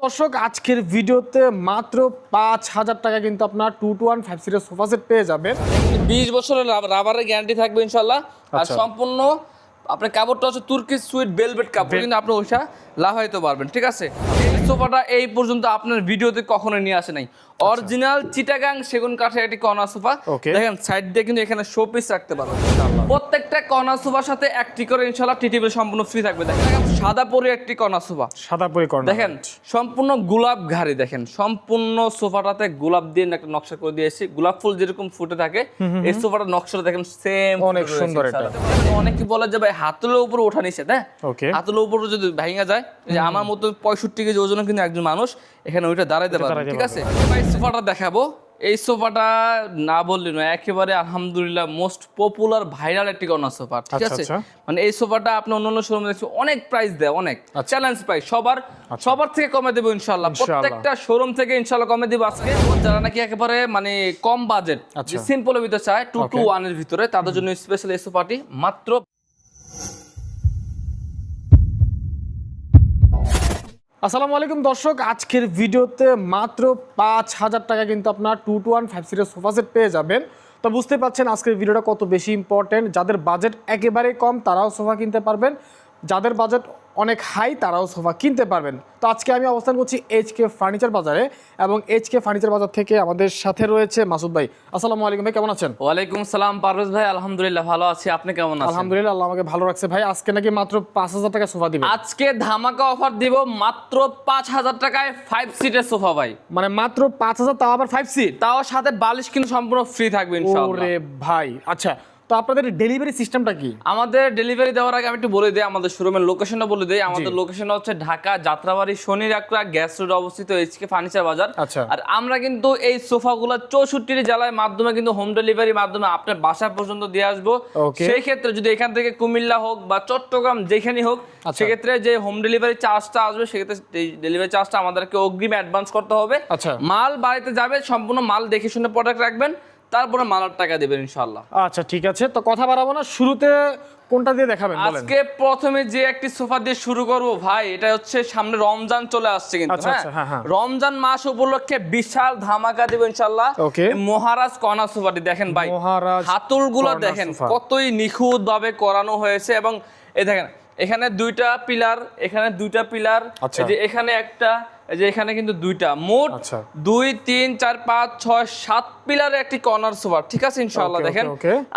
দর্শক আজকের ভিডিওতে মাত্র পাঁচ হাজার টাকা কিন্তু আপনার টু টু ওয়ান ফাইভ সিটের সোফা সেট পেয়ে যাবেন। বিশ বছরের রাবারের গ্যারান্টি থাকবে ইনশাল্লাহ আর আচ্ছা। সম্পূর্ণ আপনার কাপড়টা হচ্ছে তুর্কি সুইট বেলভেট কাপড়। কিন্তু আপনি ওইটা লাভাইতে পারবেন ঠিক আছে? সোফাটা এই পর্যন্ত আপনার ভিডিওতে কখনো নিয়ে আসে নাই। অরিজিনাল চিটাগাং সেগুন কাঠের একটি কর্নার সোফা। দেখেন সাইড দিয়ে কিন্তু এখানে শো পিস রাখতে পারবেন প্রত্যেকটা কর্নার সোফার সাথে একটি করে ইনশাল্লাহ টি টেবিল সম্পূর্ণ ফ্রি থাকবে। দেখেন সাদা পরে একটি কর্নার সোফা। সাদা পরিকরণ দেখেন সম্পূর্ণ গোলাপ ঘাড়ি দেখেন সম্পূর্ণ সোফাটাতে গোলাপ দিয়ে একটা নকশা করে দিয়েছি। গোলাপ ফুল যেরকম ফুটে থাকে এই সোফাটার নকশাটা দেখেন সেম অনেক সুন্দর এটা। অনেকে বলে যে ভাই হাতলের উপর ওঠা নিষেধ হ্যাঁ. হাতলের উপর যদি ভেঙে যায় যে আমার মতো পঁয়ষট্টি কেজি ওজন কিন্তু একজন মানুষ এখানে ওইটা দাঁড়াইতে পারে ঠিক আছে? ভাই সোফাটা দেখাবো এই সোফাটা না বললি নয় একেবারে আলহামদুলিল্লাহ মোস্ট পপুলার ভাইরাল একটি কর্নার সোফা ঠিক আচ্ছা, আছে আচ্ছা। মানে এই সোফাটা আপনি অন্যান্য শোরুমে দেখছি অনেক প্রাইস দেয় অনেক আচ্ছা। চ্যালেঞ্জ প্রাইস সবার সবার থেকে কমে দেবো ইনশাল্লাহ। প্রত্যেকটা শোরুম থেকে ইনশাল্লাহ কমে দেবো আজকে যারা নাকি একেবারে মানে কম বাজেট আচ্ছা। সিম্পলের ভিতরে চায় টু টু. ওয়ানের ভিতরে তাদের জন্য স্পেশাল এই সোফাটি মাত্র আসসালামু আলাইকুম দর্শক, আজকের ভিডিওতে মাত্র পাঁচ হাজার টাকা কিন্তু আপনার টু টু ওয়ান ফাইভ সিটের সোফা সেট পেয়ে যাবেন। তো বুঝতে পারছেন আজকের ভিডিওটা কত বেশি ইম্পর্টেন্ট যাদের বাজেট একেবারে কম তারাও সোফা কিনতে পারবেন। যাদের বাজেট অনেক হাই তারাও সোফা কিনতে পারবেন। তো আজকে আমি অবস্থান করছি এইচ কে ফার্নিচার বাজারে এবং এইচ কে ফার্নিচার বাজার থেকে আমাদের সাথে রয়েছে মাসুদ ভাই। আসসালামু আলাইকুম ভাই কেমন আছেন? ওয়ালাইকুম সালাম পারভেজ ভাই আলহামদুলিল্লাহ ভালো আছি। আপনি কেমন আছেন? আলহামদুলিল্লাহ আল্লাহ আমাকে ভালো রাখছে। ভাই আজকে নাকি মাত্র পাঁচ হাজার টাকা সোফা দিবেন। আজকে ধামাকা অফার দিব মাত্র পাঁচ হাজার টাকায় ফাইভ সিটের সোফা ভাই। মানে মাত্র পাঁচ হাজার তাও আবার ফাইভ সিট তাও সাথে বালিশ কিন্তু সম্পূর্ণ ফ্রি থাকবে ইনশাআল্লাহ। ওরে ভাই আচ্ছা তো আপনাদের ডেলিভারি সিস্টেমটা কি আমাদের ডেলিভারি দেওয়ার আগে আমি একটু বলে দিই আমাদের শোরুমের লোকেশনটা বলে দিই আমাদের লোকেশন হচ্ছে ঢাকা যাত্রাবাড়ি শনি রাকড়া গ্যাস রোড অবস্থিত এইচকে ফার্নিচার বাজার। আর আমরা কিন্তু এই সোফাগুলো চৌষট্টি জেলার মাধ্যমে কিন্তু হোম ডেলিভারি মাধ্যমে আপনার বাসা পর্যন্ত দিয়ে আসব. সেই ক্ষেত্রে যদি এখান থেকে কুমিল্লা হোক বা চট্টগ্রাম যেখানেই হোক আচ্ছা। সেক্ষেত্রে যে হোম ডেলিভারি চার্জটা আসবে সেক্ষেত্রে ডেলিভারি চার্জটা আমাদেরকে অগ্রিম অ্যাডভান্স করতে হবে আচ্ছা। মাল বাড়িতে যাবে সম্পূর্ণ মাল দেখে শুনে প্রোডাক্ট রাখবেন তারপরে মালার টাকা দেবেন ইনশাল্লাহ আচ্ছা ঠিক আছে। তো কথা বাড়াবো না শুরুতে কোনটা দিয়ে দেখাবেন আজকে প্রথমে যে একটি সোফা দিয়ে শুরু করব ভাই এটা হচ্ছে সামনে রমজান চলে আসছে কিন্তু আচ্ছা, আচ্ছা, হ্যাঁ, হ্যাঁ। রমজান মাস উপলক্ষে বিশাল ধামাকা দেব ইনশাআল্লাহ. মহারাজ কর্নার সোফাটি দেখেন ভাই। মহারাজ হাতুলগুলো দেখেন কতই নিখুঁত ভাবে করানো হয়েছে এবং এই দেখেন এখানে দুইটা পিলার এখানে দুইটা পিলার আচ্ছা। এই যে এখানে একটা এই যে এখানে কিন্তু দুইটা। মোট আচ্ছা। দুই তিন চার পাঁচ ছয় সাত পিলার একটি কর্নার সোফা ঠিক আছে okay, দেখেন?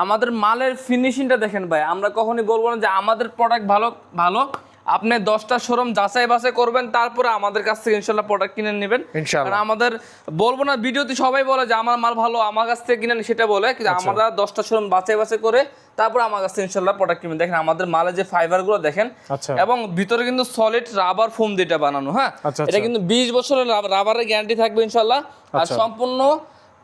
আমাদের মালের ফিনিশিংটা দেখেন ভাই। আমরা কখনই বলব না যে আমাদের প্রোডাক্ট ভালো ভালো। আপনি দশটা শোরুম যাচাই বাছাই করবেন তারপরে আমাদের কাছ থেকে ইনশাল্লাহ প্রোডাক্ট কিনে নেবেন। কারণ আমাদের বলব না ভিডিওতে সবাই বলে যে আমার মাল ভালো আমার কাছ থেকে কিনে সেটা বলে কিন্তু আচ্ছা। আমরা দশটা শোরুম বাছাই বাছাই করে তারপর আমার কাছ থেকে ইনশাল্লাহ প্রোডাক্ট কিনবেন দেখেন আমাদের মালের যে ফাইবারগুলো দেখেন আচ্ছা। এবং ভিতরে কিন্তু সলিড রাবার ফোম দিয়ে এটা বানানো হ্যাঁ আচ্ছা, এটা। কিন্তু বিশ বছরের রাবারের গ্যারান্টি থাকবে ইনশাল্লাহ আর। সম্পূর্ণ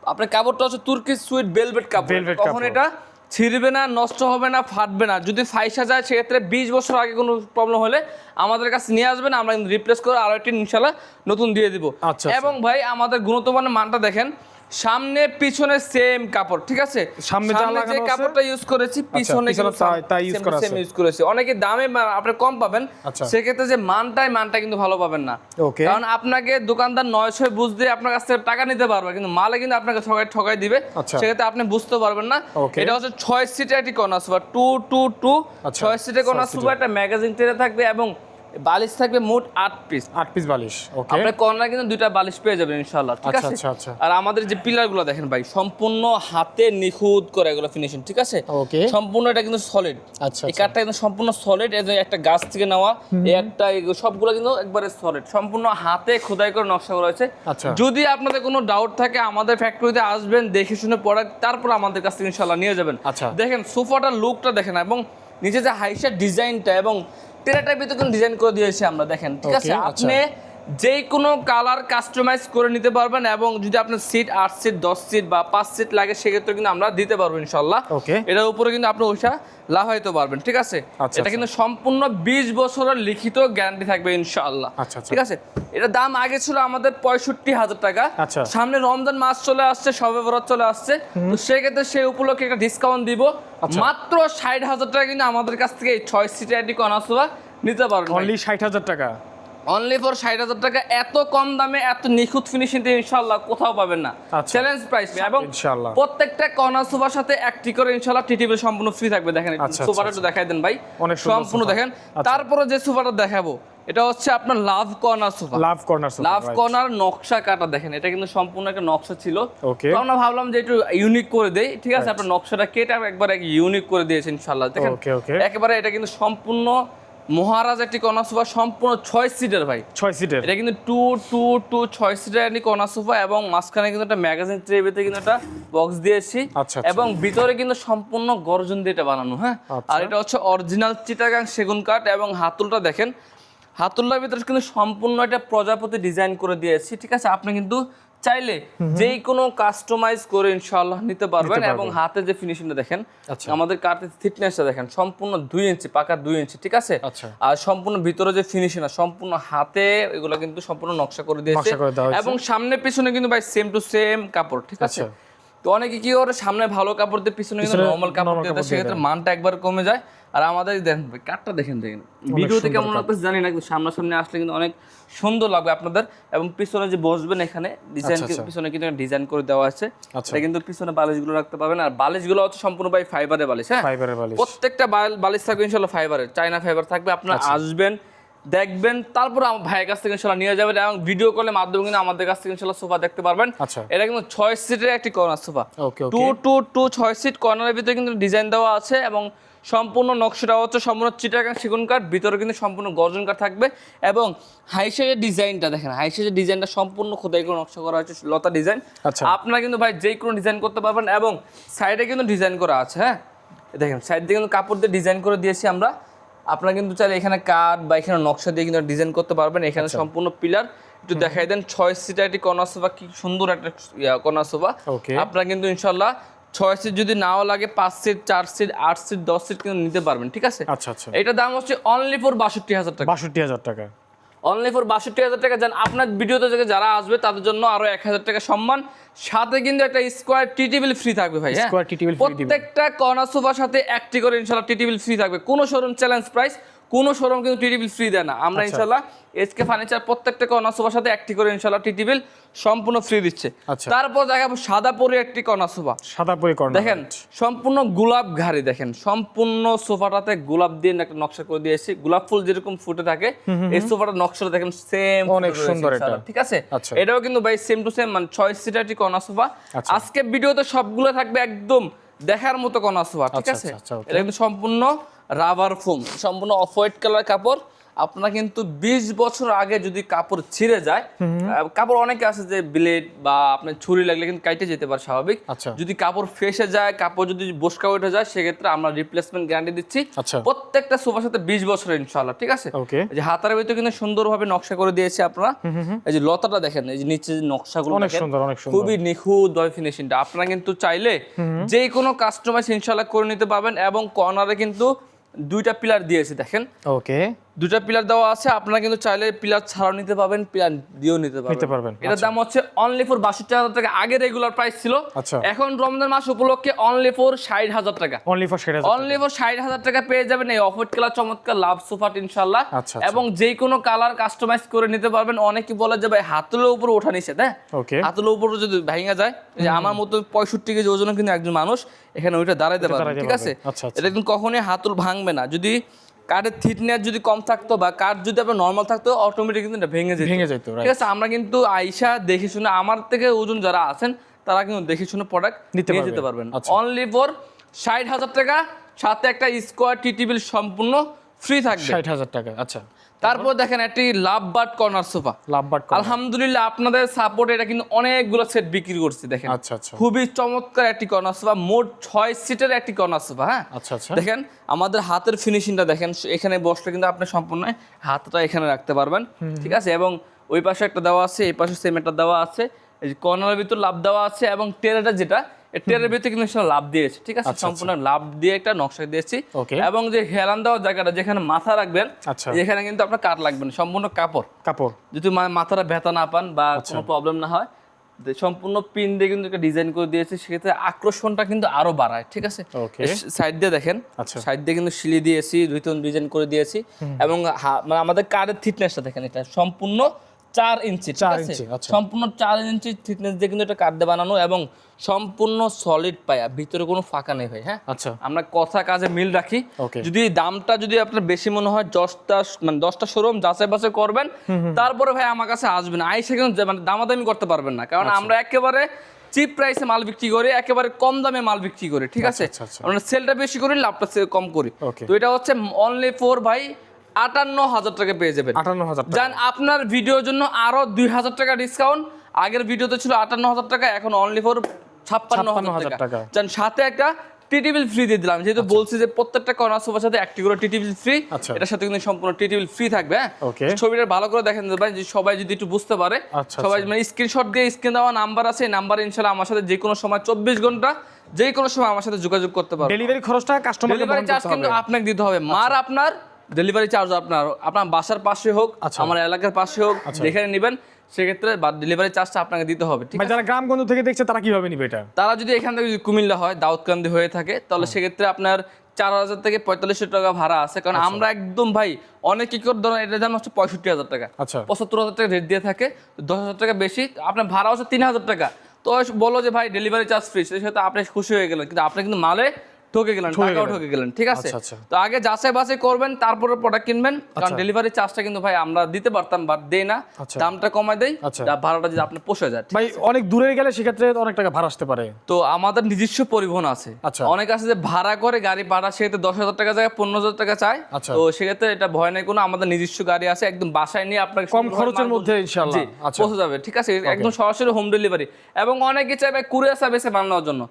আপনার কাপড়টা হচ্ছে তুর্কি সুইট বেলভেট কাপড় কাপড়। এটা ছিঁড়বে না নষ্ট হবে না ফাটবে না যদি ফাইসা যায় সেক্ষেত্রে বিশ বছর আগে কোনো প্রবলেম হলে আমাদের কাছে নিয়ে আসবেন আমরা কিন্তু রিপ্লেস করে আরও একটি ইনশাল্লাহ নতুন দিয়ে দিব আচ্ছা, আচ্ছা। এবং ভাই আমাদের গুণত্বমানের মানটা দেখেন সামনে পিছনে সেম কাপড় ঠিক আছে? সামনে যে কাপড়টা ইউজ করেছি পিছনে পিছনে তাই- করা আছে। ইউজ করেছি। অনেকে দামে আপনি কম পাবেন আচ্ছা। সেক্ষেত্রে যে মানটাই মানটা কিন্তু ভালো পাবেন না। কারণ আপনাকে দোকানদার নয় ছয় বুঝ দিয়ে আপনার কাছ থেকে টাকা নিতে পারবে কিন্তু মালে কিন্তু আপনাকে ঠকাই ঠকাই দিবে। আচ্ছা। সেক্ষেত্রে আপনি বুঝতে পারবেন না। এটা হচ্ছে ছয় সিটের একটি কর্নার টু টু টু আচ্ছা, ছয় সিটের কর্নার একটা ম্যাগাজিন টেরে থাকবে এবং বালিশ থাকবে মোট আট পিস আট পিস বালিশ ওকে আপনার কর্নার কিন্তু দুইটা বালিশ পেয়ে যাবেন ইনশাআল্লাহ ঠিক আচ্ছা, আছে আচ্ছা, আচ্ছা। আর আমাদের যে পিলারগুলো দেখেন ভাই সম্পূর্ণ হাতে নিখুঁত করে এগুলো ফিনিশিং ঠিক আছে Okay. সম্পূর্ণ এটা কিন্তু সলিড আচ্ছা, এই আচ্ছা। কাঠটা কিন্তু সম্পূর্ণ সলিড এই একটা গাছ থেকে নেওয়া এই একটা সবগুলো কিন্তু একবারে সলিড সম্পূর্ণ হাতে খোদাই করে নকশা করা হয়েছে আচ্ছা। যদি আপনাদের কোনো ডাউট থাকে আমাদের ফ্যাক্টরিতে আসবেন দেখে শুনে প্রোডাক্ট তারপর আমাদের কাছ থেকে ইনশাআল্লাহ নিয়ে যাবেন আচ্ছা। দেখেন সোফাটার লুকটা দেখেন এবং নিচে যে হাইসের ডিজাইনটা এবং টেরাটার ভিতরে কিন্তু ডিজাইন করে দিয়েছি আমরা দেখেন ঠিক আছে আচ্ছা। আপনি যে কোনো কালার কাস্টমাইজ করে নিতে পারবেন এবং যদি আপনার সিট আট সিট দশ সিট বা পাঁচ সিট লাগে সেক্ষেত্রে কিন্তু আমরা দিতে পারব ইনশাল্লাহ। এটার উপরে কিন্তু আপনি ওইটা লাভাইতে পারবেন ঠিক আছে? আচ্ছা, এটা কিন্তু সম্পূর্ণ বিশ বছরের লিখিত গ্যারান্টি থাকবে ইনশাআল্লাহ আচ্ছা, আচ্ছা। ঠিক আছে? এটার দাম আগে ছিল আমাদের পঁয়ষট্টি হাজার টাকা। আচ্ছা। সামনে রমজান মাস চলে আসছে সবে বরাত চলে আসছে। তো সেক্ষেত্রে সেই উপলক্ষে একটা ডিসকাউন্ট দিব। আচ্ছা। মাত্র ষাট হাজার টাকা কিন্তু আমাদের কাছ থেকে এই ছয় সিটের একটি কনাসোভা নিতে পারবেন অনলি ষাট হাজার টাকা? অনলি ফর ষাট হাজার টাকা এত কম দামে এত নিখুঁত ফিনিশিং ইনশাল্লাহ কোথাও পাবেন না। আচ্ছা। চ্যালেঞ্জ প্রাইস এবং প্রত্যেকটা কর্নার সোফার সাথে একটি করে ইনশাল্লাহ টি টেবিল সম্পূর্ণ ফ্রি থাকবে। দেখেন আচ্ছা, সোফাটা আচ্ছা, একটু দেখাই দেন ভাই। সম্পূর্ণ দেখেন। আচ্ছা। তারপরে যে সোফাটা দেখাবো এটা হচ্ছে আপনার love corner sofa love corner sofa love corner নকশা কাটা দেখেন। এটা কিন্তু সম্পূর্ণ একটা নকশা ছিল. তো আমরা ভাবলাম যে একটু ইউনিক করে দেই। ঠিক আছে আপনার নকশাটা কেটে একবার ইউনিক করে দিয়েছে ইনশাল্লাহ দেখেন. একেবারে এটা কিন্তু সম্পূর্ণ মহারাজ একটি কর্নার সোফা সম্পূর্ণ ছয় সিটের ভাই। ছয় সিটের। এটা কিন্তু টু টু টু ছয় সিটের একটি কর্নার সোফা এবং মাঝখানে কিন্তু একটা ম্যাগাজিন ট্রে ভিতরে কিন্তু একটা বক্স দিয়েছি। আচ্ছা, আচ্ছা। এবং ভিতরে কিন্তু সম্পূর্ণ গর্জন দিয়ে এটা বানানো হ্যাঁ? আচ্ছা। আর এটা হচ্ছে অরিজিনাল চিটাগাং সেগুন কাঠ এবং হাতুলটা দেখেন। হাতুলটার ভিতরে কিন্তু সম্পূর্ণ একটা প্রজাপতি ডিজাইন করে দিয়েছি ঠিক আছে? আপনি কিন্তু চাইলে যেই কোনো কাস্টমাইজ করে ইনশাআল্লাহ নিতে পারবেন এবং হাতে যে ফিনিশিংটা দেখেন আচ্ছা। আমাদের কাঠের থিকনেসটা দেখেন সম্পূর্ণ দুই ইঞ্চি পাকা দুই ইঞ্চি ঠিক আছে আচ্ছা। আর সম্পূর্ণ ভিতরে যে ফিনিশিং সম্পূর্ণ হাতে এগুলো কিন্তু সম্পূর্ণ নকশা করে দিয়েছে। এবং সামনে পিছনে কিন্তু ভাই সেম টু সেম কাপড় ঠিক আছে আচ্ছা। তো অনেকে কি করে সামনে ভালো কাপড় দিয়ে পিছনে কিন্তু নরমাল কাপড় দিয়ে সেক্ষেত্রে মানটা একবার কমে যায় আর আমাদের দেখেন ভাই কাঠটা দেখেন দেখেন। ভিডিওতে কেমন লাগবে জানি না কিন্তু সামনাসামনি আসলে কিন্তু অনেক সুন্দর লাগবে আপনাদের। এবং পিছনে যে বসবেন এখানে ডিজাইন আচ্ছা, আচ্ছা। পিছনে কিন্তু ডিজাইন করে দেওয়া আছে। আচ্ছা। এটা কিন্তু পিছনে বালিশগুলো রাখতে পারবেন। আর বালিশগুলো হচ্ছে সম্পূর্ণ ভাই ফাইবারের বালিশ হ্যাঁ? ফাইবারের বালিশ। প্রত্যেকটা বাল- বালিশ থাকবে ইনশাল্লাহ ফাইবারের চাইনা ফাইবার থাকবে। আপনারা। আসবেন দেখবেন তারপর আমার ভাইয়ের কাছ থেকে ইনশাল্লাহ নিয়ে যাবেন। এবং ভিডিও কলের মাধ্যমে কিন্তু আমাদের কাছ থেকে ইনশাল্লাহ সোফা দেখতে পারবেন। এটা কিন্তু ছয় সিটের একটি corner sofa. Two two two ছয় সিট কর্নারের ভিতরে কিন্তু ডিজাইন দেওয়া আছে। এবং সম্পূর্ণ নকশাটা হচ্ছে সম্পূর্ণ চিটাগাং সেগুন কাঠ ভিতরে কিন্তু সম্পূর্ণ গর্জন কাঠ থাকবে এবং হাইসেজের ডিজাইনটা দেখেন হাইসেজের ডিজাইনটা সম্পূর্ণ খোদাই করে নকশা করা হয়েছে লতা ডিজাইন। আচ্ছা। আপনারা কিন্তু ভাই যেই কোনো ডিজাইন করতে পারবেন এবং সাইডে কিন্তু ডিজাইন করা আছে হ্যাঁ? দেখেন সাইড দিয়ে কিন্তু কাপড় দিয়ে ডিজাইন করে দিয়েছি আমরা। আপনারা কিন্তু চাইলে এখানে কাঠ বা এখানে নকশা দিয়ে কিন্তু ডিজাইন করতে পারবেন। এখানে আচ্ছা। সম্পূর্ণ পিলার। একটু দেখাই দেন ছয় সিটার একটি কর্নার সোফা কি সুন্দর একটা কর্নার সোফা। আপনারা কিন্তু ইনশাল্লাহ ছয় সিট যদি নাও লাগে পাঁচ সিট চার সিট আট সিট দশ সিট কিন্তু নিতে পারবেন ঠিক আছে? আচ্ছা আচ্ছা। এটা দাম হচ্ছে অনলি ফর বাষট্টি হাজার টাকা। বাষট্টি হাজার টাকা। অনলি ফর বাষট্টি হাজার টাকা যান আপনার ভিডিওতে থেকে যারা আসবে তাদের জন্য আরও এক হাজার টাকা সম্মান। সাথে কিন্তু একটা স্কোয়ার টি টেবিল ফ্রি থাকবে ভাই হ্যাঁ। প্রত্যেকটা কর্নার সোফার সাথে একটি করে ইনশাল্লাহ টি টেবিল ফ্রি থাকবে। কোনো শোরুম চ্যালেঞ্জ প্রাইস কোনো শোরুম কিন্তু টি টেবিল ফ্রি দেয় না আমরা আচ্ছা। ইনশাল্লাহ এসকে ফার্নিচার প্রত্যেকটা কর্নার সোফার সাথে একটি করে ইনশাল্লাহ টি টেবিল সম্পূর্ণ ফ্রি দিচ্ছে আচ্ছা। তারপর দেখাবো সাদা পরে একটি কর্নার সোফা সাদা পরিকর্ণ দেখেন সম্পূর্ণ গোলাপ ঘাড়ি দেখেন সম্পূর্ণ সোফাটাতে গোলাপ দিয়ে একটা নকশা করে দিয়েছি গোলাপ ফুল যেরকম ফুটে থাকে এই সোফাটার নকশাটা দেখেন সেম অনেক সুন্দর এটা। ঠিক আছে আচ্ছা। এটাও কিন্তু ভাই সেম টু সেম মানে ছয় সিটার একটি কর্নার সোফা। আজকে ভিডিওতে সবগুলো থাকবে একদম দেখার মতো কর্নার সোফা ঠিক আছে. এটা কিন্তু সম্পূর্ণ রাবার ফোম সম্পূর্ণ অফ হোয়াইট কালার কাপড়। আপনারা কিন্তু বিশ বছর আগে যদি কাপড় ছিঁড়ে যায় কাপড় অনেকে আছে যে ব্লেড বা আপনার ছুরি লাগলে কিন্তু কাইটে যেতে পারে স্বাভাবিক। আচ্ছা। যদি কাপড় ফেসে যায় কাপড় যদি বসকা উঠে যায় সেক্ষেত্রে আমরা রিপ্লেসমেন্ট গ্যারান্টি দিচ্ছি। আচ্ছা। প্রত্যেকটা সোফার সাথে বিশ বছরের ইনশাল্লাহ ঠিক আছে? যে হাতার ভিতরে কিন্তু সুন্দরভাবে নকশা করে দিয়েছে আপনারা। এই যে লতাটা দেখেন এই যে নিচে যে নকশাগুলো। খুবই নিখুঁত ভাবে ফিনিশিংটা আপনারা কিন্তু চাইলে যে কোনো কাস্টমাইজ ইনশাল্লাহ করে নিতে পারবেন এবং কর্নারে কিন্তু দুইটা পিলার দিয়েছে দেখেন। ওকে দুটা পিলার দেওয়া আছে আপনারা কিন্তু চাইলে পিলার ছাড়াও নিতে পারবেন পিলার দিয়েও নিতে পারবেন। নিতে পারবেন, এটার দাম হচ্ছে অনলি ফর বাষট্টি হাজার টাকা আগে রেগুলার প্রাইস ছিল। আচ্ছা। এখন রমজান মাস উপলক্ষে অনলি ফর ষাট হাজার টাকা। অনলি ফর সেটা অনলি ফর ষাট হাজার টাকা পেয়ে যাবেন এই অফার কালার চমৎকার লাভ সোফাট ইনশাল্লাহ আচ্ছা, আচ্ছা। এবং যে কোনো কালার কাস্টমাইজ করে নিতে পারবেন। অনেকে বলে যে ভাই হাতলের উপর ওঠা নিষেধ হ্যাঁ? ওকে। হাতলের উপর যদি ভেঙে যায় যে আমার মতো পঁয়ষট্টি কেজি ওজন কিন্তু একজন মানুষ এখানে ওইটা দাঁড়াইতে পারবে ঠিক আছে। আচ্ছা, আচ্ছা। এটা কিন্তু কখনোই হাতল ভাঙবে না। যদি কাঠের থিকনেস যদি কম থাকতো বা কাঠ যদি আপনার নর্মাল থাকতো অটোমেটিক কিন্তু এটা ভেঙে যেত। ভেঙে যেত, ঠিক আছে আমরা কিন্তু আইসা দেখে শুনে আমার থেকে ওজন যারা আছেন তারা কিন্তু দেখে শুনে প্রোডাক্ট নিতে যেতে পারবেন। আচ্ছা। অনলি ফর ষাট হাজার টাকা সাথে একটা স্কোয়ার টি টেবিল সম্পূর্ণ ফ্রি থাকবে। ষাট হাজার টাকা আচ্ছা। তারপর দেখেন একটি love but corner sofa. Love but আলহামদুলিল্লাহ আপনাদের সাপোর্ট এটা কিন্তু অনেকগুলো সেট বিক্রি করছি দেখেন। আচ্ছা আচ্ছা। খুবই চমৎকার একটি কর্নার সোফা মোট ছয় সিটের একটি কর্নার সোফা হ্যাঁ? আচ্ছা আচ্ছা। দেখেন আমাদের হাতের ফিনিশিংটা দেখেন এখানে বসলে কিন্তু আপনি সম্পূর্ণ হাতটা এখানে রাখতে পারবেন ঠিক আছে? এবং ওই পাশে একটা দেওয়া আছে এই পাশে সেম একটা দেওয়া আছে এই কর্নারের ভিতর লাভ দেওয়া আছে এবং টেরেটা যেটা টেরের ভিতরে কিন্তু লাভ দিয়েছে ঠিক আছে? আচ্ছা, সম্পূর্ণ লাভ দিয়ে একটা নকশা দিয়েছি। এবং যে হেলান দেওয়ার জায়গাটা যেখানে মাথা রাখবেন আচ্ছা। এখানে কিন্তু আপনার কাঠ লাগবে না সম্পূর্ণ কাপড়। কাপড়। যদি মাথাটা ব্যথা না পান বা আচ্ছা। কোনো প্রবলেম না হয় সম্পূর্ণ পিন দিয়ে কিন্তু একটা ডিজাইন করে দিয়েছি সেক্ষেত্রে আকর্ষণটা কিন্তু আরও বাড়ায় ঠিক আছে? সাইড দিয়ে দেখেন। সাইড দিয়ে কিন্তু সিলি দিয়েছি দুই ডিজাইন করে দিয়েছি। এবং মানে আমাদের কার্ডের থিকনেসটা দেখেন এটা সম্পূর্ণ চার ইঞ্চি চার ইঞ্চি, আচ্ছা। সম্পূর্ণ চার ইঞ্চি থিকনেস দিয়ে কিন্তু এটা কার্ড দিয়ে বানানো এবং সম্পূর্ণ সলিড পায়া ভিতরে কোনো ফাঁকা নেই ভাই হ্যাঁ? আচ্ছা। আমরা কথা কাজে মিল রাখি। যদি দামটা যদি আপনার বেশি মনে হয় দশটা মানে দশটা শোরুম যাচাই বাছাই করবেন তারপরে ভাই আমার কাছে আসবেন। আইসে কিন্তু মানে দামাদামি করতে পারবেন না কারণ আচ্ছা। আমরা একেবারে চিপ প্রাইসে মাল বিক্রি করি একেবারে কম দামে মাল বিক্রি করি ঠিক আছে? আচ্ছা, আচ্ছা। আমরা সেলটা বেশি করি লাভটা কম করি. তো এটা হচ্ছে অনলি ফোর ভাই আটান্ন হাজার টাকা পেয়ে যাবেন। আটান্ন হাজার জান আপনার ভিডিওর জন্য আরও দুই হাজার টাকা ডিসকাউন্ট আগের ভিডিওতে ছিল আটান্ন হাজার টাকা এখন অনলি ফর ছাপ্পান্ন হাজার টাকা। জান সাথে একটা টিটিবিল ফ্রি দিয়ে দিলাম। যেহেতু বলছি যে প্রত্যেকটা কর্নার সোফার সাথে একটি করে টিটিবিল ফ্রি আচ্ছা। এটার সাথে কিন্তু সম্পূর্ণ টিটিবিল ফ্রি থাকবে হ্যাঁ? ছবিটা ভালো করে দেখেন ভাই যে সবাই যদি একটু বুঝতে পারে। আচ্ছা, সবাই মানে স্ক্রিনশট দিয়ে স্ক্রিন দেওয়া নাম্বার আছে এই নাম্বারে ইনশাআল্লাহ আমার সাথে যে কোনো সময় চব্বিশ ঘণ্টা যে কোনো সময় আমার সাথে যোগাযোগ করতে পারবে। ডেলিভারি খরচটা কাস্টমারকে ডেলিভারি চার্জ কিন্তু আপনাকে দিতে হবে। মার আপনার ডেলিভারি চার্জ আপনার আপনার বাসার পাশে হোক আচ্ছা। আমার এলাকার পাশে হোক যেখানে নেবেন সেক্ষেত্রে ডেলিভারি চার্জটা আপনাকে দিতে হবে ঠিক আছে? যারা গ্রামগঞ্জ থেকে দেখছে তারা কীভাবে নিবে এটা? তারা যদি এখান থেকে যদি কুমিল্লা হয় দাউদকান্দি হয়ে থাকে তাহলে সেক্ষেত্রে আপনার চার হাজার থেকে পঁয়তাল্লিশশো টাকা ভাড়া আছে। কারণ আমরা একদম ভাই অনেক কি করে ধরেন এটার দাম হচ্ছে পঁয়ষট্টি হাজার টাকা আচ্ছা। পঁচাত্তর হাজার টাকা রেট দিয়ে থাকে দশ হাজার টাকা বেশি আপনার ভাড়া হচ্ছে তিন হাজার টাকা। তো বলো যে ভাই ডেলিভারি চার্জ ফ্রি সেই সাথে আপনি খুশি হয়ে গেলেন কিন্তু আপনি কিন্তু মালে ঠকে গেলেন টাকাও ঠকে গেলেন ঠিক আছে আচ্ছা, আচ্ছা। তো আগে যাচাই বাছাই করবেন তারপরে প্রোডাক্ট কিনবেন কারণ ডেলিভারি চার্জটা কিন্তু ভাই আমরা দিতে পারতাম বাট দেই না আচ্ছা। দামটা কমাই দেই আচ্ছা। ভাড়াটা যদি আপনি পোষে যায় ভাই অনেক দূরে গেলে সেক্ষেত্রে অনেক টাকা ভাড়া আসতে পারে তো আমাদের নিজস্ব পরিবহন আছে আচ্ছা। অনেক আছে যে ভাড়া করে গাড়ি ভাড়া সেক্ষেত্রে দশ হাজার টাকা জায়গায় পনেরো হাজার টাকা চায় আচ্ছা। তো সেক্ষেত্রে এটা ভয় নেই কোনো আমাদের নিজস্ব গাড়ি আছে একদম বাসায় নিয়ে আপনাকে কম খরচের মধ্যে ইনশাআল্লাহ। আচ্ছা। পৌঁছে যাবে ঠিক আছে একদম সরাসরি হোম ডেলিভারি এবং অনেকে চাইবে কুরিয়ার সার্ভিসে মাল নেওয়ার জন্য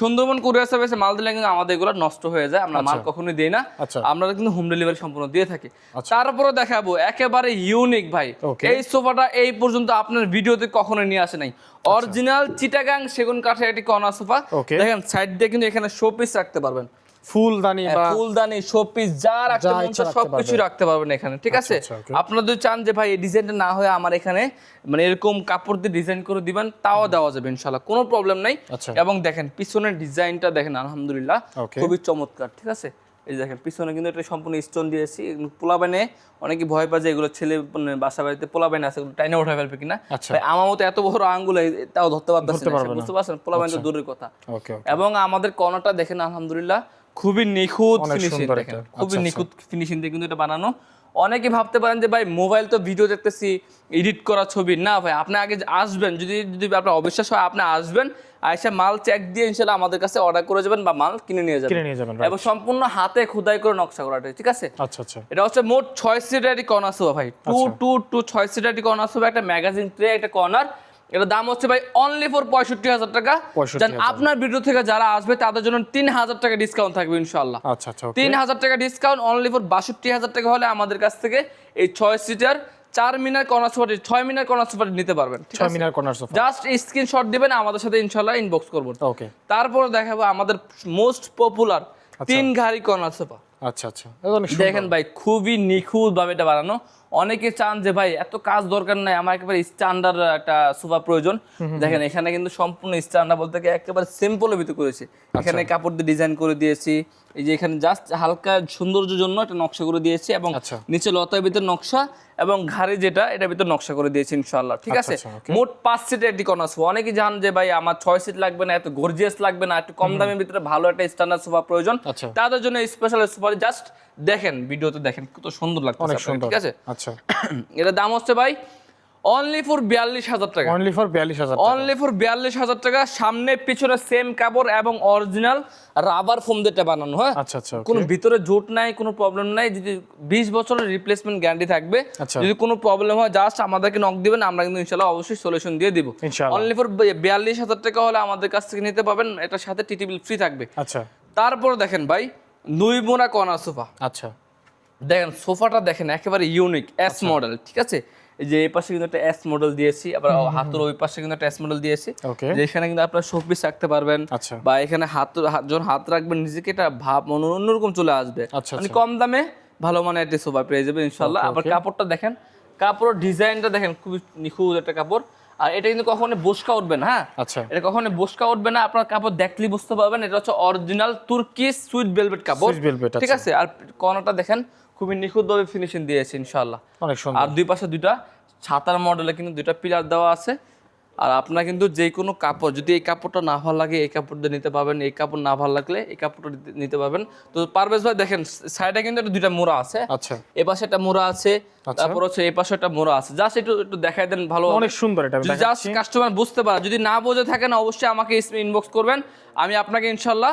সুন্দরবন কুরিয়ার সার্ভিসে মাল দিলে কিন্তু আমাদের এগুলো নষ্ট হয়ে যায় আমরা মাল কখনোই দিই না। আচ্ছা। আমরা কিন্তু হোম ডেলিভারি সম্পূর্ণ দিয়ে থাকি। আচ্ছা। তারপরে দেখাবো একেবারে ইউনিক ভাই। এই সোফাটা এই পর্যন্ত আপনার ভিডিওতে কখনো নিয়ে আসে নাই। অরিজিনাল চিটাগাং সেগুন কাঠের একটি কনা সোফা। দেখেন সাইড দিয়ে কিন্তু এখানে শো পিস রাখতে পারবেন। ফুলদানি বা ফুলদানি শো পিস যা রাখতে মন চায় সবকিছু রাখতে পারবেন এখানে ঠিক আছে? আচ্ছা, আপনারা যদি চান যে ভাই এই ডিজাইনটা না হয়ে আমার এখানে মানে এরকম কাপড় দিয়ে ডিজাইন করে দিবেন তাও দেওয়া যাবে ইনশাল্লাহ কোনো প্রবলেম নাই। আচ্ছা। এবং দেখেন পিছনের ডিজাইনটা দেখেন আলহামদুলিল্লাহ খুবই চমৎকার ঠিক আছে? এই দেখেন পিছনে কিন্তু এটা সম্পূর্ণ স্টোন দিয়েছি পোলাবাইনে অনেকে ভয় পায় যে এগুলো ছেলে মানে বাসা বাড়িতে পোলা পোলাবাইনে আছে টাইনে উঠা ফেলবে কিনা। আচ্ছা। আমার মতো এত বড় আঙ্গুল তাও ধরতে পারতেছে পারবে বুঝতে পারছেন পোলাবাইন তো দূরের কথা। এবং আমাদের কর্নারটা দেখেন আলহামদুলিল্লাহ খুবই নিখুঁত ফিনিশিং দেখেন খুবই আচ্ছা, নিখুঁত ফিনিশিং দিয়ে কিন্তু এটা বানানো। অনেকে ভাবতে পারেন যে ভাই মোবাইল তো ভিডিও দেখতেছি এডিট করা ছবি। না ভাই আপনি আগে আসবেন যদি যদি আপনার অবিশ্বাস হয় আপনি আসবেন আইসা মাল চেক দিয়ে ইনশাল্লাহ আমাদের কাছে অর্ডার করে যাবেন বা মাল কিনে নিয়ে যাবেন। কিনে নিয়ে যাবেন এবং সম্পূর্ণ হাতে খোদাই করে নকশা করা এটা, ঠিক আছে? আচ্ছা আচ্ছা। এটা হচ্ছে মোট ছয় সিটার কর্নার সোফা ভাই। টু আচ্ছা। টু টু ছয় সিটার কর্নার সোফা একটা ম্যাগাজিন ট্রে একটা কর্নার এটার দাম হচ্ছে ভাই অনলি ফর পঁয়ষট্টি হাজার টাকা। 65,000 আপনার ভিডিও থেকে যারা আসবে তাদের জন্য তিন হাজার টাকা ডিসকাউন্ট থাকবে ইনশাল্লাহ আচ্ছা আচ্ছা তিন হাজার টাকা ডিসকাউন্ট অনলি ফর বাষট্টি হাজার টাকা হলে আমাদের কাছ থেকে এই ছয় সিটার চার মিনার কর্নার সোফাটি ছয় মিনার কর্নার সোফাটি নিতে পারবেন ছয় মিনার কর্নার সোফা জাস্ট স্ক্রিনশট দিবেন আমাদের সাথে ইনশাল্লাহ ইনবক্স করব ওকে তারপরে দেখাবো আমাদের মোস্ট পপুলার তিন ঘাড়ি কর্নার সোফা আচ্ছা আচ্ছা। এটা। দেখেন ভাই খুবই নিখুঁত ভাবে এটা বানানো। অনেকে চান যে ভাই এত কাজ দরকার নাই আমার একেবারে স্ট্যান্ডার্ড একটা সোফা প্রয়োজন। দেখেন এখানে কিন্তু সম্পূর্ণ স্ট্যান্ডার্ড বলতে গিয়ে একেবারে সিম্পলের ভিতরে করেছি। এখানে কাপড় দিয়ে ডিজাইন করে দিয়েছি। এই যে এখানে জাস্ট হালকা সৌন্দর্যের জন্য একটা নকশা করে দিয়েছি এবং আচ্ছা। নিচে লতার ভিতরে নকশা এবং ঘাড়ে যেটা এটার ভিতরে নকশা করে দিয়েছি ইনশাআল্লাহ ঠিক আচ্ছা, আছে? আচ্ছা, মোট পাঁচ সিটের একটি কর্নার সোফা। অনেকে জান যে ভাই আমার ছয় সিট লাগবে না এত গর্জিয়াস লাগবে না একটু কম দামের ভিতরে ভালো একটা স্ট্যান্ডার্ড সোফা প্রয়োজন। আচ্ছা। তাদের জন্য স্পেশাল সোফা জাস্ট দেখেন ভিডিওতে দেখেন কত সুন্দর লাগছে অনেক সুন্দর। ঠিক আছে? আচ্ছা। এটার দাম হচ্ছে ভাই অনলি ফর বিয়াল্লিশ হাজার টাকা। অনলি ফর বিয়াল্লিশ হাজার অনলি ফর বিয়াল্লিশ হাজার টাকা সামনে পিছনে সেম কাপড় এবং অরিজিনাল রাবার ফোম দিয়ে এটা বানানো হ্যাঁ? আচ্ছা আচ্ছা কোনো ভিতরে জোট নাই কোনো প্রবলেম নাই যদি বিশ বছরের রিপ্লেসমেন্ট গ্যারান্টি থাকবে আচ্ছা। যদি কোনো প্রবলেম হয় জাস্ট আমাদেরকে নক দিবেন আমরা কিন্তু ইনশাল্লাহ অবশ্যই সলিউশন দিয়ে দিব। ইনশাআল্লাহ। অনলি ফর বিয়াল্লিশ হাজার টাকা হলে আমাদের কাছ থেকে নিতে পাবেন এটার সাথে টিটি বিল ফ্রি থাকবে। আচ্ছা। তারপরে দেখেন ভাই নুই বোনা কর্নার সোফা। আচ্ছা। দেখেন সোফাটা দেখেন একেবারে ইউনিক এস মডেল ঠিক আছে? এই যে এই পাশে কিন্তু একটা এস মডেল দিয়েছি আবার হাতের ওই পাশে কিন্তু একটা এস মডেল দিয়েছি। ওকে। যে এখানে কিন্তু আপনার শোপিস রাখতে পারবেন আচ্ছা। বা এখানে হাত হাত- যখন হাত রাখবেন নিজেকে এটা ভাব অন্য অন্যরকম চলে আসবে। আচ্ছা, মানে আচ্ছা। কম দামে ভালো মানের একটা সোফা পেয়ে যাবেন ইনশাল্লাহ আবার কাপড়টা দেখেন কাপড়ের ডিজাইনটা দেখেন খুবই নিখুঁত একটা কাপড়। আর এটা কিন্তু কখনো বোসকা উঠবে না হ্যাঁ? আচ্ছা। এটা কখনো বসকা উঠবে না আপনার কাপড় দেখলেই বুঝতে পারবেন এটা হচ্ছে অরিজিনাল তুর্কি সুইট ভেলভেট কাপড়। ঠিক আছে? আর কর্নারটা দেখেন খুবই নিখুঁতভাবে ফিনিশিং দিয়েছে ইনশাআল্লাহ। অনেক সুন্দর। আর দুই পাশে দুইটা ছাতার মডেলে কিন্তু দুইটা পিলার দেওয়া আছে। আর আপনার কিন্তু যে কোনো কাপড় যদি এই কাপড়টা না ভালো লাগে এই কাপড় দিয়ে নিতে পারবেন এই কাপড় না ভালো লাগলে এই কাপড়টা নিতে পারবেন। তো পারভেজ ভাই দেখেন সাইডে কিন্তু একটা দুইটা মোড়া আছে। আচ্ছা। এ পাশে একটা মোড়া আছে তারপর হচ্ছে এই পাশে একটা মোড়া আছে। জাস্ট একটু একটু দেখাই দেন ভালো অনেক সুন্দর এটা জাস্ট কাস্টমার বুঝতে পারে যদি না বোঝে থাকেন অবশ্যই আমাকে ইনবক্স করবেন। আমি আপনাকে ইনশাল্লাহ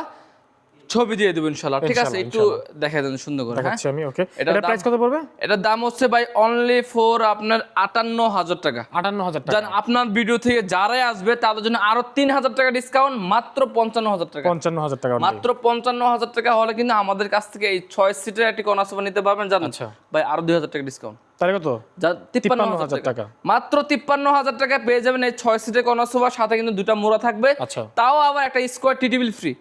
ছবি দিয়ে দেবো ইনশাল্লাহ। ঠিক আছে একটু দেখাই দেন সুন্দর করে হ্যাঁ? দেখাচ্ছি আমি ওকে এটা প্রাইস কত পড়বে? এটার দাম হচ্ছে ভাই অনলি ফর আপনার আটান্ন হাজার টাকা। আটান্ন হাজার টাকা। জান আপনার ভিডিও থেকে যারাই আসবে তাদের জন্য আরও তিন হাজার টাকা ডিসকাউন্ট মাত্র পঞ্চান্ন হাজার টাকা। পঞ্চান্ন হাজার টাকা only। মাত্র পঞ্চান্ন হাজার টাকা হলে কিন্তু আমাদের কাছ থেকে এই ছয় সিটের একটি কনাসোফা নিতে পারবেন জানেন আচ্ছা। ভাই আরও দুই হাজার টাকা ডিসকাউন্ট তাহলে কত? তিপ্পান্ন হাজার টাকা। মাত্র তিপ্পান্ন হাজার টাকা পেয়ে যাবেন এই ছয় সিটের কনাসোফার সাথে কিন্তু দুটা মোড়া থাকবে। আচ্ছা। তাও আবার একটা স্কোয়ার টি টেবিল ফ্রি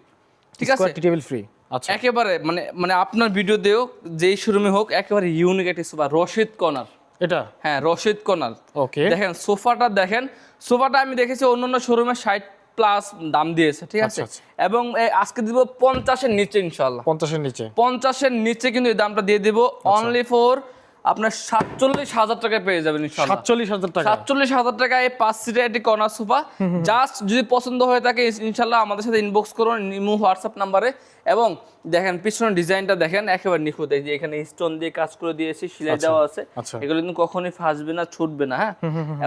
ঠিক আছে? স্কোয়ার টেবিল ফ্রি আচ্ছা। একেবারে মানে মানে আপনার ভিডিও দিয়েও যেই শোরুমে হোক একেবারে ইউনিক একটি সোফা রশিদ কর্নার। এটা? হ্যাঁ রশিদ কর্নার। ওকে দেখেন সোফাটা দেখেন সোফাটা আমি দেখেছি অন্যান্য শোরুমে ষাট প্লাস দাম দিয়েছে ঠিক আছে? আচ্ছা, আচ্ছা। এবং আজকে দিব পঞ্চাশের নিচে ইনশাল্লাহ পঞ্চাশের নিচে। পঞ্চাশের নিচে কিন্তু এই দামটা দিয়ে দিব আচ্ছা। অনলি ফর আপনার সাতচল্লিশ হাজার টাকায় পেয়ে যাবেন সাতচল্লিশ হাজার টাকা? সাতচল্লিশ হাজার টাকায় এই পাঁচ সিটের একটি কর্নার সোফা। জাস্ট যদি পছন্দ হয়ে থাকে ইনশাল্লাহ আমাদের সাথে ইনবক্স করুন নিমু হোয়াটসঅ্যাপ নাম্বারে এবং দেখেন পিছনের ডিজাইনটা দেখেন একেবারে নিখুঁত। এই যে এখানে স্টোন দিয়ে কাজ করে দিয়েছি সিলাই দেওয়া আছে। আচ্ছা। এগুলো কিন্তু কখনোই ফাঁসবে না ছুটবে না হ্যাঁ?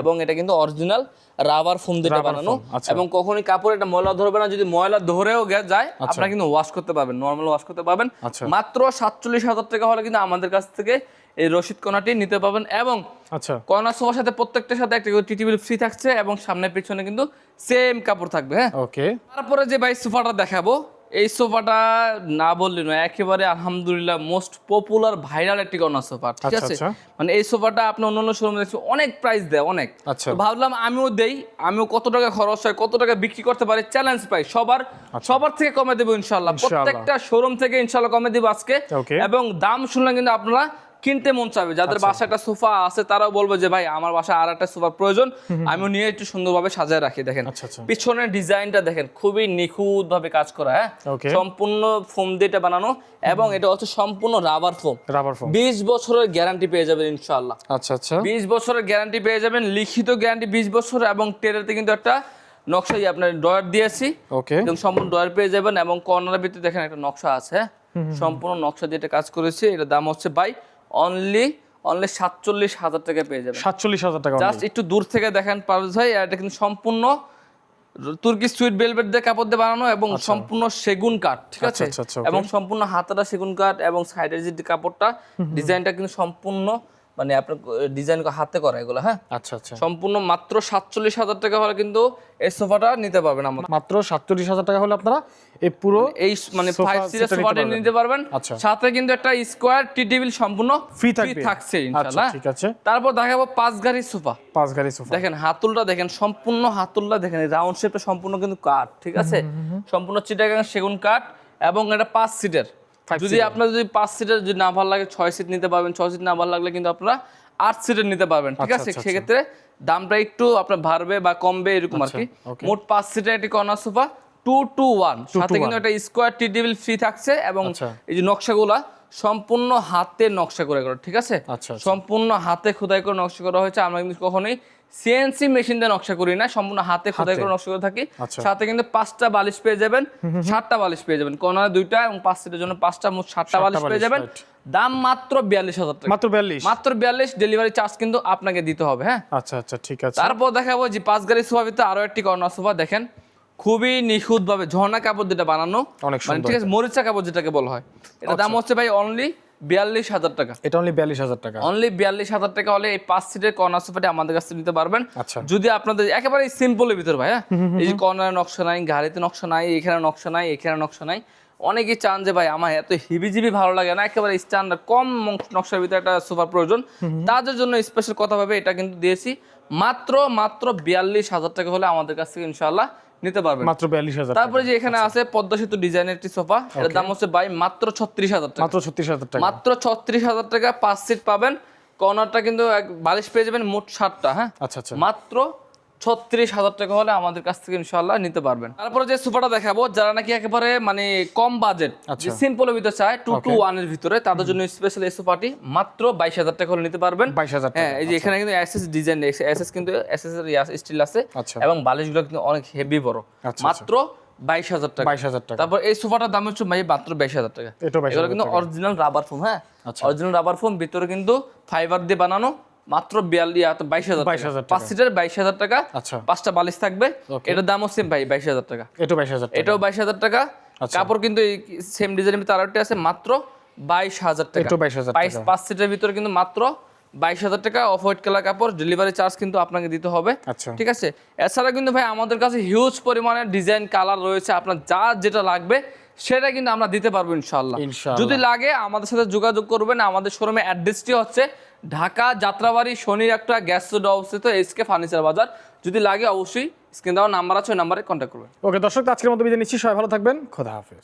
এবং এটা কিন্তু অরিজিনাল রাবার ফোম দিয়ে বানানো। আচ্ছা। এবং কখনোই কাপড় এটা ময়লা ধরবে না যদি ময়লা ধরেও যায় আপনারা কিন্তু ওয়াশ করতে পারবেন নর্মাল ওয়াশ করতে পারবেন। আচ্ছা। মাত্র সাতচল্লিশ হাজার টাকা হলে কিন্তু আমাদের কাছ থেকে এই রশিদ কোনাটি নিতে পারবেন এবং আচ্ছা। কর্নার সোফার সাথে প্রত্যেকটার সাথে একটা টি টেবিল ফ্রি থাকছে এবং সামনে পিছনে কিন্তু সেম কাপড় থাকবে হ্যাঁ? ওকে তারপরে যে ভাই সোফাটা দেখাবো এই সোফাটা না বললে নয় একেবারে আলহামদুলিল্লাহ মোস্ট পপুলার ভাইরাল একটি কর্নার সোফা ঠিক আচ্ছা, আছে? আচ্ছা। মানে এই সোফাটা আপনি অন্যান্য শোরুমে দেখছি অনেক প্রাইস দেয় অনেক। আচ্ছা। ভাবলাম আমিও দেই আমিও কত টাকা খরচ হয় কত টাকা বিক্রি করতে পারি চ্যালেঞ্জ পাই সবার সবার থেকে কমে দেবো ইনশাল্লাহ আচ্ছা। প্রত্যেকটা শোরুম থেকে ইনশাল্লাহ কমে দেবো আজকে। এবং দাম শুনলে কিন্তু আপনারা কিনতে মন চাবে। যাদের আচ্ছা। বাসায় একটা সোফা আছে তারাও বলবে যে ভাই আমার বাসায় আর একটা সোফার প্রয়োজন। আমিও নিয়ে একটু সুন্দরভাবে সাজায় রাখি। দেখেন আচ্ছা, আচ্ছা। পিছনের ডিজাইনটা দেখেন খুবই নিখুঁত ভাবে কাজ করা হ্যাঁ? সম্পূর্ণ ফোম দিয়ে এটা বানানো এবং এটা হচ্ছে সম্পূর্ণ রাবার ফোম। Rubber foam. বিশ বছরের গ্যারান্টি পেয়ে যাবেন ইনশাআল্লাহ। আচ্ছা আচ্ছা। বিশ বছরের গ্যারান্টি পেয়ে যাবেন লিখিত গ্যারান্টি বিশ বছর এবং টেরাতে কিন্তু একটা নকশা দিয়ে আপনার ডয়ার দিয়েছি। ওকে। একদম সম্পূর্ণ ডয়ার পেয়ে যাবেন এবং কর্নারের ভিতরে দেখেন একটা নকশা আছে হ্যাঁ? সম্পূর্ণ নকশা দিয়ে এটা কাজ করেছি। এটার দাম হচ্ছে বাই অনলি অনলি সাতচল্লিশ হাজার টাকা পেয়ে যাবেন। সাতচল্লিশ হাজার টাকা জাস্ট একটু দূর থেকে দেখেন পারভেজ ভাই এটা কিন্তু সম্পূর্ণ তুর্কি সুইট বেলভেট দিয়ে কাপড় দিয়ে বানানো এবং সম্পূর্ণ সেগুন কাঠ ঠিক আছে? আচ্ছা, আচ্ছা, okay. এবং সম্পূর্ণ হাতাটা সেগুন কাঠ এবং সাইডের যে কাপড়টা ডিজাইনটা কিন্তু সম্পূর্ণ মানে আপনার ডিজাইন হাতে করা এগুলো হ্যাঁ? আচ্ছা আচ্ছা। সম্পূর্ণ মাত্র সাতচল্লিশ হাজার টাকা হলে কিন্তু এই সোফাটা নিতে পারবেন আমরা মাত্র সাতচল্লিশ হাজার টাকা হলে আপনারা এই পুরো এই মানে ফাইভ নিতে সোফাটা নিতে পারবেন। আচ্ছা। সাথে কিন্তু একটা স্কোয়ার টি টেবিল সম্পূর্ণ ফ্রি থাকবে। থাকছে আচ্ছা ইনশাআল্লাহ। ঠিক আছে। তারপর দেখাবো পাঁচ গাড়ি সোফা। পাঁচ গাড়ি সোফা। দেখেন হাতুলটা দেখেন সম্পূর্ণ হাতুলটা দেখেন রাউন্ড শেপটা সম্পূর্ণ কিন্তু কাঠ ঠিক আছে? সম্পূর্ণ চিটাগাং সেগুন কাঠ এবং এটা পাঁচ সিটের যদি আপনার যদি পাঁচ সিটের যদি না ভালো লাগে ছয় সিট নিতে পারবেন ছয় সিট না ভালো লাগলে কিন্তু আপনারা আট সিটের নিতে পারবেন ঠিক আচ্ছা, আছে? আচ্ছা, সেক্ষেত্রে দামটা একটু আপনার বাড়বে বা কমবে এরকম আর কি। মোট পাঁচ সিটের একটি corner sofa two two one সাথে কিন্তু একটা স্কোয়ার টি টেবিল ফ্রি থাকছে এবং আচ্ছা। এই যে নকশাগুলা সম্পূর্ণ হাতে নকশা করে করা ঠিক আছে? আচ্ছা, আচ্ছা। সম্পূর্ণ হাতে খোদাই করে নকশা করা হয়েছে। আমরা কিন্তু কখনোই সিএনসি মেশিন দিয়ে নকশা করি না সম্পূর্ণ হাতে খোদাই করে নকশা করে থাকি। আচ্ছা। সাথে কিন্তু পাঁচটা বালিশ পেয়ে যাবেন সাতটা বালিশ পেয়ে যাবেন কর্নারে দুইটা এবং পাঁচ সিটের জন্য পাঁচটা মোট সাতটা বালিশ পেয়ে যাবেন। দাম মাত্র বিয়াল্লিশ হাজার টাকা। মাত্র বিয়াল্লিশ? মাত্র বিয়াল্লিশ ডেলিভারি চার্জ কিন্তু আপনাকে দিতে হবে হ্যাঁ? আচ্ছা আচ্ছা ঠিক আছে। তারপর দেখাবো যে পাঁচ গাড়ি সোফা ভিতরে আরও একটি কর্নার সোফা দেখেন। খুবই নিখুঁত ভাবে ঝর্ণা কাপড় যেটা বানানো অনেক মানে ঠিক আছে মরিচা কাপড় যেটাকে বলা হয়। এটা দাম হচ্ছে ভাই অনলি বিয়াল্লিশ হাজার টাকা। এটা অনলি বিয়াল্লিশ হাজার টাকা। অনলি বিয়াল্লিশ হাজার টাকা হলে এই পাঁচ সিটের কর্নার সোফাটি আমাদের কাছে নিতে পারবেন। আচ্ছা। যদি আপনাদের একেবারে সিম্পলের ভিতর ভাই হ্যাঁ? এই যে কর্নারে নকশা নাই গাড়িতে নকশা নাই এখানে নকশা নাই এখানে নকশা নাই। অনেকেই চান যে ভাই আমার এত হিবিজিবি ভালো লাগে না একেবারে স্ট্যান্ডার্ড কম নকশার ভিতরে একটা সোফার প্রয়োজন। তাদের জন্য স্পেশাল কথা ভাবে এটা কিন্তু দিয়েছি। মাত্র মাত্র বিয়াল্লিশ হাজার টাকা হলে আমাদের কাছ থেকে ইনশাআল্লাহ নিতে পারবেন। মাত্র বিয়াল্লিশ হাজার তারপরে যে এখানে আছে পদ্মা সেতু ডিজাইনের একটি সোফা এর দাম হচ্ছে ভাই মাত্র ছত্রিশ হাজার টাকা। মাত্র ছত্রিশ হাজার টাকা। মাত্র ছত্রিশ হাজার টাকা পাঁচ সিট পাবেন। কর্নারটা কিন্তু এক বালিশ পেয়ে যাবেন মোট ষাটটা হ্যাঁ? আচ্ছা আচ্ছা। মাত্র ছত্রিশ হাজার টাকা হলে আমাদের কাছ থেকে ইনশাল্লাহ নিতে পারবেন। তারপরে যে সোফাটা দেখাবো যারা নাকি একেবারে মানে কম বাজেট আচ্ছা। সিম্পলের ভিতরে চায় টু টু ওয়ানের ভিতরে তাদের জন্য স্পেশাল এই সোফাটি মাত্র বাইশ হাজার টাকা হলে নিতে পারবেন। 22,000 টাকা, হ্যাঁ এই যে এখানে কিন্তু এসএস ডিজাইন এসএস কিন্তু এসএস এর স্টিল আছে আচ্ছা। এবং বালিশগুলো কিন্তু অনেক হেভি বড়। আচ্ছা, মাত্র বাইশ হাজার টাকা। বাইশ হাজার টাকা। তারপর এই সোফাটার দাম হচ্ছে মাত্র বাইশ হাজার টাকা। এটাও 22,000 এগুলো কিন্তু অরিজিনাল রাবার ফোম হ্যাঁ? আচ্ছা। অরিজিনাল রাবার ফোম ভিতরে কিন্তু ফাইবার দিয়ে বানানো। মাত্র বিয়াল্লিশ বাইশ হাজার 22,000 টাকা। পাঁচ সিটের বাইশ হাজার টাকা। আচ্ছা। পাঁচটা বালিশ থাকবে। এটার দামও সেম ভাই বাইশ হাজার টাকা। এটাও বাইশ হাজার এটাও বাইশ হাজার টাকা। আচ্ছা। কাপড় কিন্তু সেম ডিজাইনের ভিতরে আরেকটা আছে মাত্র বাইশ হাজার টাকা। এটাও 22,000 বাইশ পাঁচ সিটের ভিতরে কিন্তু মাত্র বাইশ হাজার টাকা। অফ হোয়াইট কালার কাপড় ডেলিভারি চার্জ কিন্তু আপনাকে দিতে হবে। আচ্ছা। ঠিক আছে? এছাড়া কিন্তু ভাই আমাদের কাছে হিউজ পরিমাণে ডিজাইন কালার রয়েছে। আপনার যা যেটা লাগবে সেটা কিন্তু আমরা দিতে পারব ইনশাল্লাহ যদি লাগে আমাদের সাথে যোগাযোগ করবেন। আমাদের শোরুমে অ্যাড্রেসটি হচ্ছে ঢাকা যাত্রাবাড়ি শনির একটা গ্যাস রোড অবস্থিত এসকে ফার্নিচার বাজার। যদি লাগে অবশ্যই স্ক্রিন দেওয়ার নাম্বার আছে ওই নাম্বারে কন্ট্যাক্ট করবেন। ওকে দর্শক আজকের মতো বিদায় নিচ্ছি। সবাই ভালো থাকবেন। খোদা হাফেজ।